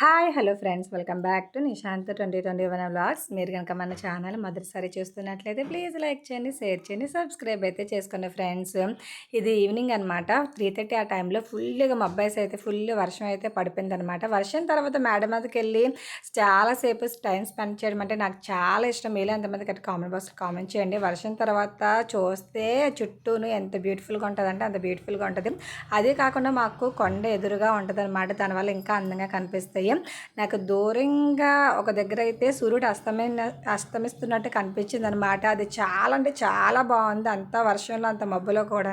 Hi hello friends. Welcome back to Nishant twenty twenty one vlogs. మీరు కనుక మన channel మొదటిసారి చూస్తున్నట్లయితే ప్లీజ్ లైక్ చేయండి షేర్ చేయండి సబ్స్క్రైబ్ అయితే చేసుకోండి ఫ్రెండ్స్. ఇది ఈవినింగ్ అనమాట త్రీ థర్టీ ఆ టైంలో ఫుల్గా మబ్బైస్ అయితే ఫుల్ వర్షం అయితే పడిపోయింది అనమాట వర్షం తర్వాత మేడం మీదకి వెళ్ళి చాలాసేపు టైం స్పెండ్ చేయడం అంటే నాకు చాలా ఇష్టం. మీలో ఎంతమంది కట్టి కామెంట్ బాక్స్లో కామెంట్ చేయండి. వర్షం తర్వాత చూస్తే చుట్టూను ఎంత బ్యూటిఫుల్గా ఉంటుందంటే అంత బ్యూటిఫుల్గా ఉంటుంది. అదే కాకుండా మాకు కొండ ఎదురుగా ఉంటుంది అనమాట దానివల్ల ఇంకా అందంగా కనిపిస్తాయి. నాకు దూరంగా ఒక దగ్గర అయితే సూర్యుడు అస్తమైన అస్తమిస్తున్నట్టు కనిపించింది అనమాట అది చాలా అంటే చాలా బాగుంది. అంత వర్షంలో అంత మబ్బులో కూడా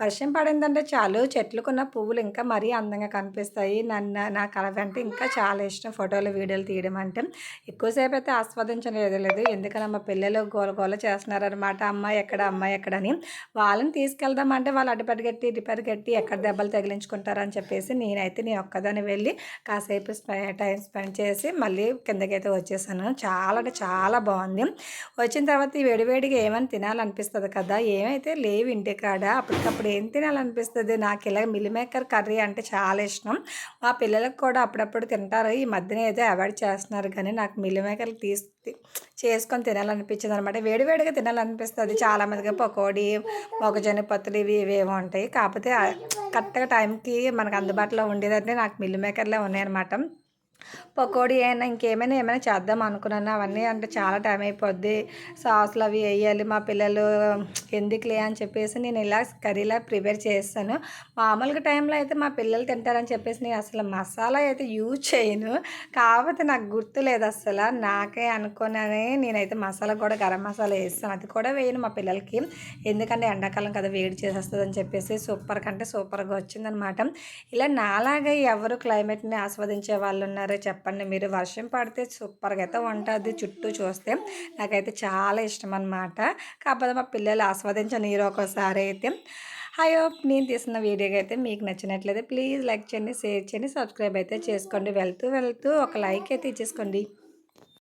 వర్షం పడిందంటే చాలు. చెట్లుకున్న పువ్వులు ఇంకా మరీ అందంగా కనిపిస్తాయి. నన్ను నాకు అలాంటి ఇంకా చాలా ఇష్టం ఫోటోలు వీడియోలు తీయడం అంటే. ఎక్కువసేపు అయితే ఆస్వాదించలేదు. లేదు ఎందుకంటే మా పిల్లలు గోల గోల చేస్తున్నారనమాట అమ్మాయి ఎక్కడ అమ్మాయి ఎక్కడని వాళ్ళని తీసుకెళ్దామంటే వాళ్ళు అటు పరిగెట్టి ఇటు పరిగెట్టి ఎక్కడ దెబ్బలు తగిలించుకుంటారని చెప్పేసి నేనైతే నీ ఒక్కదాన్ని వెళ్ళి కాసేపు సేపు టైం స్పెండ్ చేసి మళ్ళీ కిందకైతే వచ్చేసాను. చాలా అంటే చాలా బాగుంది. వచ్చిన తర్వాత ఈ వేడివేడిగా ఏమైనా తినాలనిపిస్తుంది కదా? ఏమైతే లేవు ఇంటి కాడ అప్పటికప్పుడు ఏం తినాలనిపిస్తుంది? నాకు ఇలా మిల్ మేకర్ కర్రీ అంటే చాలా ఇష్టం. మా పిల్లలకు కూడా అప్పుడప్పుడు తింటారు. ఈ మధ్యన ఏదో అవాయిడ్ చేస్తున్నారు కానీ నాకు మిల్ మేకర్లు తీసి చేసుకొని తినాలనిపించింది అనమాట. వేడివేడిగా తినాలనిపిస్తుంది. చాలామందిగా పకోడీ మొక్కజొన్న పత్తులు ఇవి ఇవేమో ఉంటాయి. కాకపోతే కరెక్ట్గా టైంకి మనకు అందుబాటులో ఉండేదంటే నాకు మిల్లు మేకర్లే ఉన్నాయన్నమాట. పకోడీ అయినా ఇంకేమైనా ఏమైనా చేద్దాం అనుకున్నాను. అవన్నీ అంటే చాలా టైం అయిపోద్ది. సాసులు అవి వేయాలి. మా పిల్లలు ఎందుకులే? అని చెప్పేసి నేను ఇలా కర్రీలా ప్రిపేర్ చేస్తాను. మామూలుగా టైంలో అయితే మా పిల్లలు తింటారని చెప్పేసి నేను అసలు మసాలా అయితే యూజ్ చేయను. కాకపోతే నాకు గుర్తు లేదు అసలు. నాకే అనుకున్నానే నేనైతే మసాలా కూడా గరం మసాలా వేస్తాను. అది కూడా వేయను మా పిల్లలకి. ఎందుకంటే ఎండాకాలం కదా వేడి చేసేస్తుంది అని చెప్పేసి సూపర్ కంటే సూపర్గా వచ్చిందనమాట. ఇలా నాలాగా ఎవరు క్లైమేట్ని ఆస్వాదించే వాళ్ళు ఉన్నారు. చెప్పండి మీరు వర్షం పడితే సూపర్గా అయితే ఉంటుంది చుట్టూ చూస్తే నాకైతే చాలా ఇష్టం అనమాట కాకపోతే మా పిల్లలు ఆస్వాదించని నీరు ఒకసారి అయితే హాయో నేను తీసిన వీడియోకి అయితే మీకు నచ్చినట్లయితే ప్లీజ్ లైక్ చేయండి షేర్ చేయండి సబ్స్క్రైబ్ అయితే చేసుకోండి. వెళ్తూ వెళ్తూ ఒక లైక్ అయితే ఇచ్చేసుకోండి.